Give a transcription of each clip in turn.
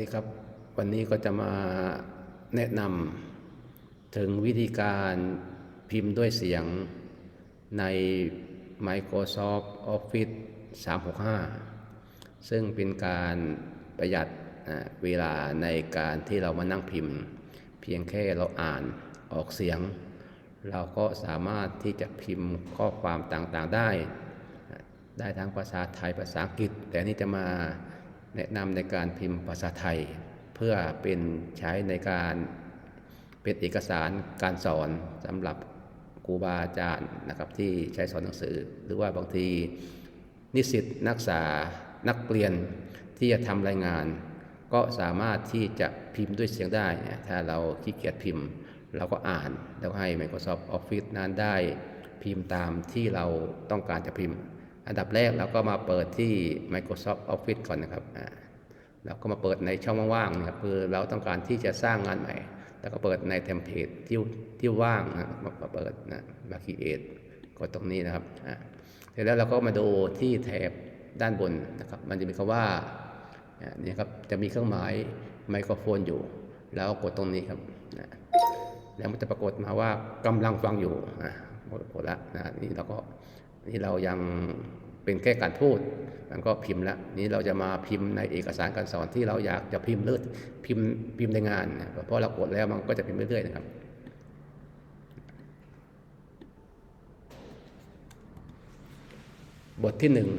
ดีครับ วันนี้ก็จะมาแนะนำถึงวิธีการพิมพ์ด้วยเสียงใน Microsoft Office 365 ซึ่งเป็นการประหยัดเวลาในการที่เรามานั่งพิมพ์ เพียงแค่เราอ่านออกเสียง เราก็สามารถที่จะพิมพ์ข้อความต่างๆได้ ได้ทั้งภาษาไทยภาษาอังกฤษ แต่นี่จะมา แนะนำในการพิมพ์ภาษาไทย เพื่อเป็นใช้ในการเป็นเอกสารการสอนสำหรับครูบาอาจารย์นะครับที่ใช้สอนหนังสือ หรือว่าบางทีนิสิตนักศึกษานักเรียนที่จะทำรายงาน ก็สามารถที่จะพิมพ์ด้วยเสียงได้นะถ้าเราขี้เกียจพิมพ์ เราก็อ่านแล้วให้ Microsoft Office นั้นได้พิมพ์ตามที่เราต้องการจะพิมพ์ อันดับแรกเราก็มาเปิดที่ Microsoft Office ก่อนนะครับอ่าเราก็มาเปิดในช่องว่างๆนะครับคือเราต้องการที่จะสร้างงานใหม่ แล้วก็เปิดในเทมเพลตที่ที่ว่างนะมาเปิดนะมาคีเอทกดตรงนี้นะครับอ่าเสร็จแล้วเราก็มาดูที่แถบด้านบนนะครับ มันจะมีคำว่าอ่านี่ครับจะมีเครื่องหมายไมโครโฟนอยู่ แล้วกดตรงนี้ครับนะแล้วมันจะปรากฏมาว่ากำลังฟังอยู่อะกดกดแล้วนะนี่เราก็ นี่เรายังเป็นแค่การพูดมันก็พิมพ์แล้วนี้เราจะมาพิมพ์ในเอกสารการสอนที่เราอยากจะพิมพ์เลือดพิมพ์พิมพ์ในงานนะเพราะเรากดแล้วมันก็จะพิมพ์เรื่อยๆนะครับบทที่หนึ่ง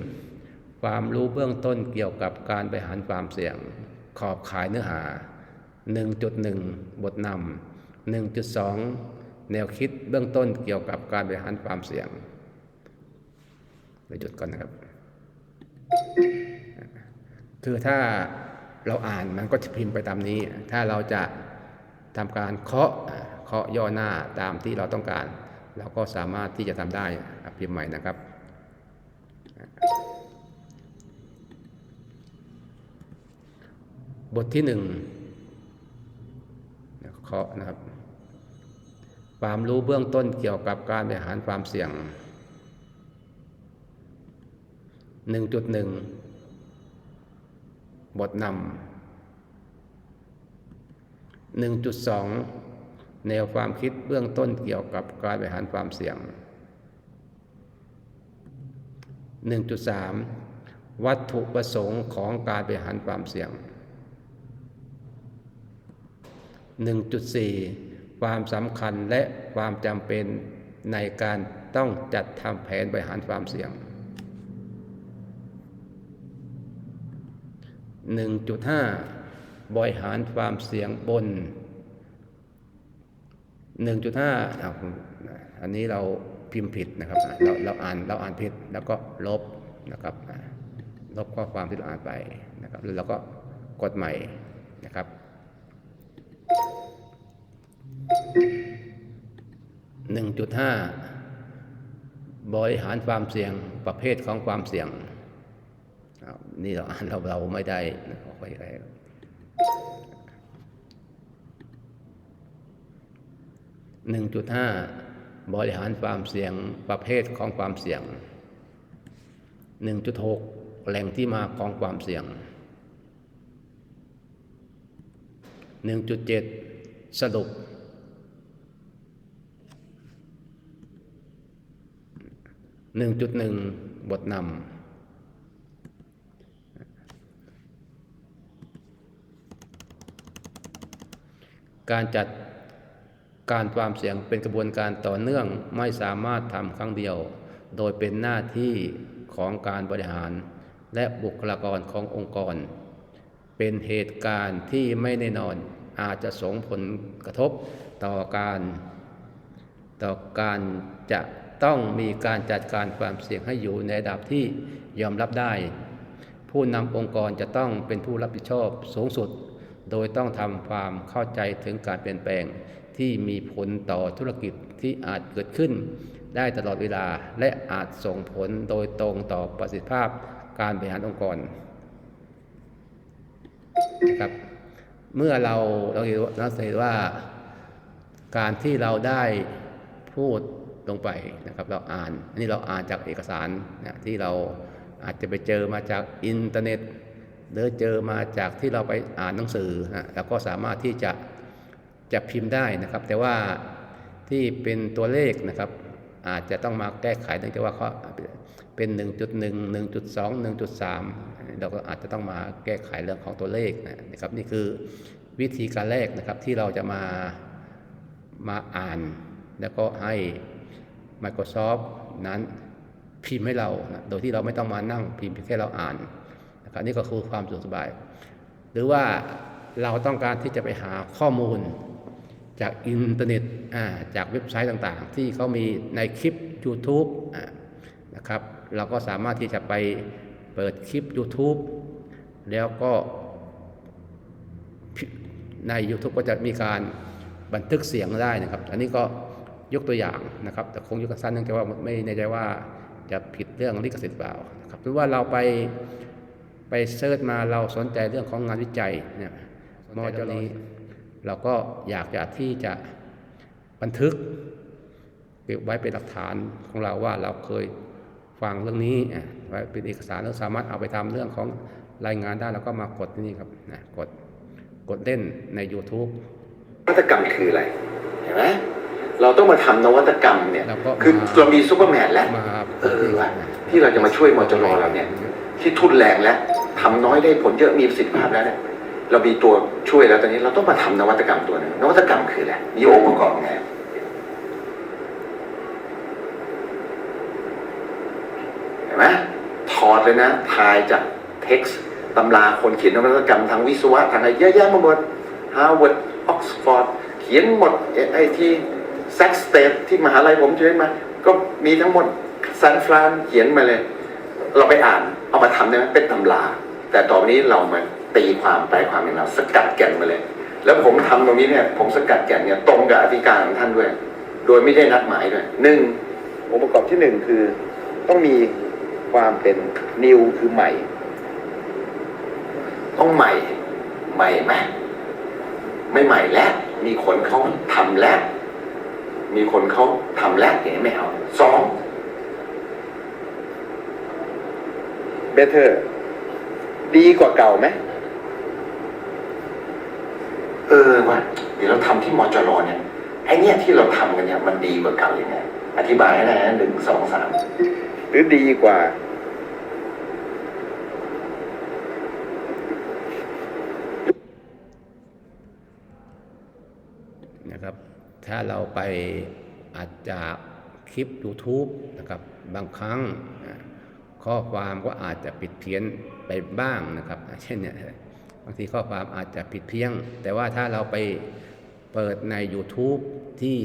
ความรู้เบื้องต้นเกี่ยวกับการบริหารความเสี่ยง ขอบขายเนื้อหา 1.1 บทนำ1.2 แนวคิดเบื้องต้นเกี่ยวกับการบริหารความเสี่ยง ไปหยุดก่อนนะครับ คือถ้าเราอ่านมันก็จะพิมพ์ไปตามนี้ ถ้าเราจะทำการเคาะเคาะย่อหน้าตามที่เราต้องการ เราก็สามารถที่จะทำได้พิมพ์ใหม่นะครับบทที่หนึ่งเคาะนะครับ ความรู้เบื้องต้นเกี่ยวกับการบริหารความเสี่ยง 1.1 บทนำ1.2 แนวความคิดเบื้องต้นเกี่ยวกับการบริหารความเสี่ยง 1.3 วัตถุประสงค์ของการบริหารความเสี่ยง 1.4 ความสำคัญและความจำเป็นในการต้องจัดทำแผนบริหารความเสี่ยง 1.5 บริหารความเสี่ยงบน 1.5อะอันนี้เราพิมพ์ผิดนะครับ เราเราอ่านเราอ่านผิดแล้วก็ลบนะครับ ลบข้อความที่เราอ่านไปนะครับแล้วเราก็กดใหม่นะครับ1.5 บริหารความเสี่ยงประเภทของความเสี่ยง นี่เราเราเราไม่ได้นะขอไปอะไรหนึ่งจุดห้าบริหารความเสี่ยงประเภทของความเสี่ยงหนึ่งจุดหกแหล่งที่มาของความเสี่ยงหนึ่งจุดเจ็ดสรุป1.1บทนำ การจัดการความเสี่ยงเป็นกระบวนการต่อเนื่องไม่สามารถทำครั้งเดียว โดยเป็นหน้าที่ของการบริหาร และบุคลากรขององค์กร เป็นเหตุการณ์ที่ไม่แน่นอนอาจจะส่งผลกระทบต่อการ ต่อการจะต้องมีการจัดการความเสี่ยงให้อยู่ในระดับที่ยอมรับได้ ผู้นำองค์กรจะต้องเป็นผู้รับผิดชอบสูงสุด โดยต้องทำความเข้าใจถึงการเปลี่ยนแปลงที่มีผลต่อธุรกิจที่อาจเกิดขึ้น ได้ตลอดเวลาและอาจส่งผลโดยตรงต่อประสิทธิภาพการบริหารองค์กรนะครับเมื่อเราเราเห็นว่าเราเห็นว่าการที่เราได้พูดลงไปนะครับ เราอ่านนนี้เราอ่านจากเอกสารนะที่เราอาจจะไปเจอมาจากอินเทอร์เน็ต หรือเจอมาจากที่เราไปอ่านหนังสือนะเราก็สามารถที่จะจะพิมพ์ได้นะครับ แต่ว่าที่เป็นตัวเลขนะครับ อาจจะต้องมาแก้ไขเนื่องจากว่าเขาเป็น 1.1 1.2 1.3 เราก็อาจจะต้องมาแก้ไขเรื่องของตัวเลขนะครับ นี่คือวิธีการแรกนะครับที่เราจะมามาอ่าน แล้วก็ให้ Microsoft นั้นพิมพ์ให้เรานะโดยที่เราไม่ต้องมานั่งพิมพ์แค่เราอ่าน นะครับนี่ก็คือความสะดวกสบาย หรือว่าเราต้องการที่จะไปหาข้อมูลจากอินเทอร์เน็ตจากเว็บไซต์ต่างๆ ที่เขามีในคลิป YouTube นะครับ เราก็สามารถที่จะไปเปิดคลิป YouTube แล้วก็ใน YouTube ก็จะมีการบันทึกเสียงได้นะครับ อันนี้ก็ยกตัวอย่างนะครับ แต่คงยกสั้นเนื่องจากว่าไม่แน่ใจว่าจะผิดเรื่องลิขสิทธิ์เปล่านะครับหรือว่าเราไป ไปเซิร์ชมาเราสนใจเรื่องของงานวิจัยเนี่ยมอจนี้เราก็อยากจะที่จะบันทึกเก็บไว้เป็นหลักฐานของเราว่าเราเคยฟังเรื่องนี้อะไว้เป็นเอกสารแล้วสามารถเอาไปทำเรื่องของรายงานได้แล้วก็มากดที่นี่ครับนะกดกดเล่นใน YouTube นวัตกรรมคืออะไรเห็นไหมเราต้องมาทำนวัตกรรมเนี่ยแล้วก็คือมาเรามีซูเปอร์แมนแล้วมาเออว่ะที่เราจะมาช่วยมจรเราเนี่ยที่ทุนแรงแล้ว ทำน้อยได้ผลเยอะมีประสิทธิภาพแล้วเนี่ยเรามีตัวช่วยแล้วตอนนี้เราต้องมาทำนวัตกรรมตัวหนึงนวัตกรรมคืออะไรมีองค์ประกอบไงเห็นไหมถอดเลยนะทายจากเท็กซ์ตำราคนเขียนนวัตกรรมทางวิศวะทางอะไรเยอะแยะมาหมดฮาร์วาร์ดออกซฟอร์ดเขียนหมดไอที่แซกสเตทที่มหาลัยผมเรียนมา ก็มีทั้งหมดซานฟรานเขียนมาเลย เราไปอ่านเอามาทำได้ไหมเป็นตำรา แต่ต่อไปนี้เรามาตีความแปลความเป็นเราสกัดแก่นมาเลย แล้วผมทำตรงนี้เนี่ยผมสกัดแก่นเนี่ยตรงกับอธิการของท่านด้วย โดยไม่ได้นัดหมายด้วยหนึ่งองค์ประกอบที่หนึ่งคือต้องมีความเป็น new คือใหม่ ต้องใหม่ใหม่ไหมไม่ใหม่แล้วมีคนเขาทำแล้วมีคนเขาทำแล้วอย่างนี้ไม่เอาสอง better ดีกว่าเก่าไหมเออว่ะเดี๋ยวเราทำที่มจรเนี่ยไอเนี่ยที่เราทำกันเนี่ยมันดีกว่าเก่ายังไง อธิบายให้หน่อยนะหนึ่งสองสามหรือดีกว่า นะครับ ถ้าเราไปอาจจะคลิป YouTube นะครับ บางครั้งอะ ข้อความก็อาจจะผิดเพี้ยนไปบ้างนะครับ เช่นเนี่ยบางทีข้อความอาจจะผิดเพี้ยง แต่ว่าถ้าเราไปเปิดใน YouTube ที่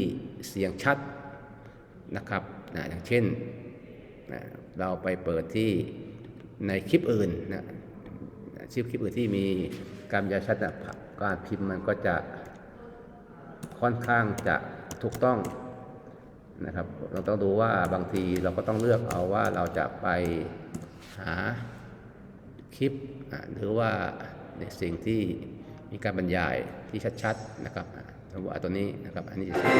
เสียงชัดนะครับนะอย่างเช่นนะเราไปเปิดที่ในคลิปอื่นนะคลิปคลิปอื่นที่มีการยาชัดนะการพิมพ์มันก็จะค่อนข้างจะถูกต้อง นะครับ เราต้องดูว่าบางทีเราก็ต้องเลือกเอาว่าเราจะไปหาคลิปอะหรือว่าในสิ่งที่มีการบรรยายที่ชัดๆนะครับอะสมมติว่าตัวนี้นะครับอันนี้จะชัด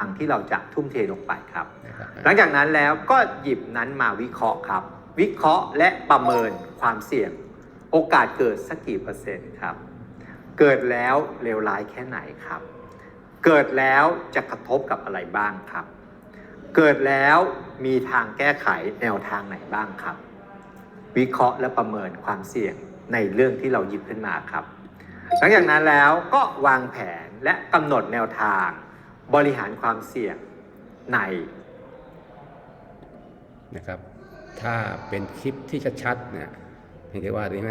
อังที่เราจะทุ่มเทลงไปครับนะครับ หลังจากนั้นแล้วก็หยิบนั้นมาวิเคราะห์ครับ วิเคราะห์และประเมินความเสี่ยง โอกาสเกิดสักกี่เปอร์เซ็นต์ครับ เกิดแล้วเลวร้ายแค่ไหนครับ เกิดแล้วจะกระทบกับอะไรบ้างครับ เกิดแล้วมีทางแก้ไขแนวทางไหนบ้างครับ วิเคราะห์และประเมินความเสี่ยงในเรื่องที่เราหยิบขึ้นมาครับ หลังจากนั้นแล้วก็วางแผนและกำหนดแนวทาง บริหารความเสี่ยงในนะครับ ถ้าเป็นคลิปที่ชัดๆเนี่ยเห็นได้ว่าดีไหม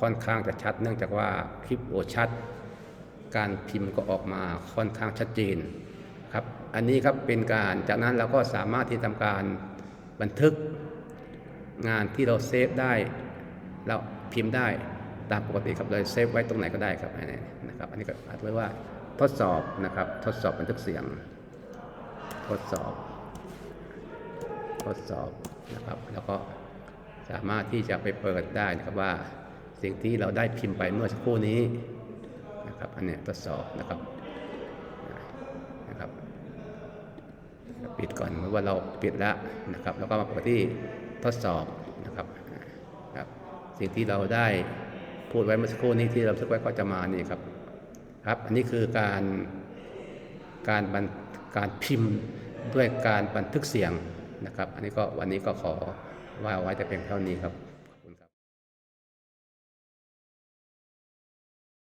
ค่อนข้างจะชัดเนื่องจากว่าคลิปโอชัด การพิมพ์ก็ออกมาค่อนข้างชัดเจนครับอันนี้ครับเป็นการจากนั้นเราก็สามารถที่ทำการบันทึกงานที่เราเซฟได้เราพิมพ์ได้ตามปกติครับเลยเซฟไว้ตรงไหนก็ได้ครับนี่นะครับ อันนี้ก็อาจไว้ว่าทดสอบนะครับ ทดสอบบันทึกเสียง ทดสอบ ทดสอบนะครับ แล้วก็สามารถที่จะไปเปิดได้นะครับว่าสิ่งที่เราได้พิมพ์ไปเมื่อสักครู่นี้ นะครับอันเนี้ยทดสอบนะครับนะครับ ปิดก่อนเมื่อว่าเราปิดแล้วนะครับแล้วก็มาเปิดที่ทดสอบนะครับครับ สิ่งที่เราได้พูดไว้เมื่อสักครู่นี้ที่เราทึกไว้ก็จะมานี่ครับครับ อันนี้คือการการบันการพิมพ์ด้วยการบันทึกเสียงนะครับ อันนี้ก็วันนี้ก็ขอว่าไว้แต่เพียงเท่านี้ครับ